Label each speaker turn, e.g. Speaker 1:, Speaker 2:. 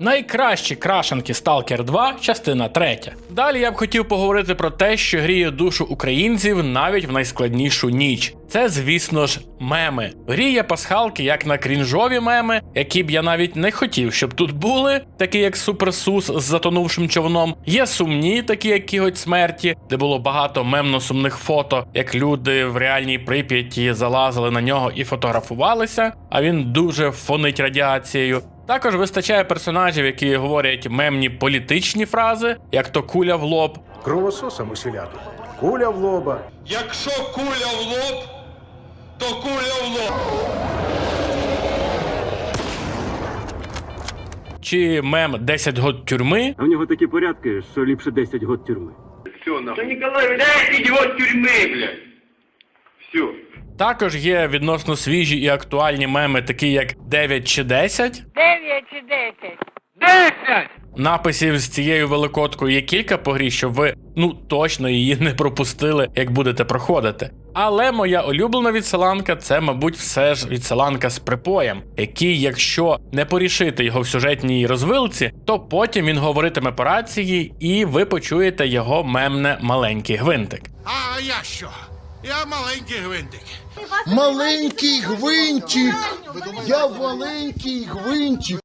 Speaker 1: Найкращі крашенки Stalker 2, частина 3. Далі я б хотів поговорити про те, що гріє душу українців навіть в найскладнішу ніч. Це, звісно ж, меми. Гріє пасхалки як на крінжові меми, які б я навіть не хотів, щоб тут були, такі як Суперсус з затонувшим човном. Є сумні, такі як кіготь смерті, де було багато мемно-сумних фото, як люди в реальній прип'яті залазили на нього і фотографувалися, а він дуже фонить радіацією. Також вистачає персонажів, які говорять мемні політичні фрази, як то куля в лоб,
Speaker 2: Кровососам усіляту. Куля в лоба.
Speaker 3: Якщо куля в лоб, то куля в лоб.
Speaker 1: чи мем 10 год тюрми,
Speaker 4: А в нього такі порядки, що ліпше 10 год тюрми.
Speaker 3: Да Николай, дай идиот тюрьмы, блядь. Все.
Speaker 1: Також є відносно свіжі і актуальні меми, такі як 9 чи 10.
Speaker 5: 9 чи 10?
Speaker 3: Десять!
Speaker 1: Написів з цією великодкою є кілька по грі, щоб ви ну точно її не пропустили, як будете проходити. Але моя улюблена відсиланка це, мабуть, все ж відсиланка з припоєм, який, якщо не порішити його в сюжетній розвилці, то потім він говоритиме по рації, і ви почуєте його мемне маленький гвинтик.
Speaker 6: А я що? Я маленький гвинтик.
Speaker 7: Маленький гвинтик. Я маленький гвинтик.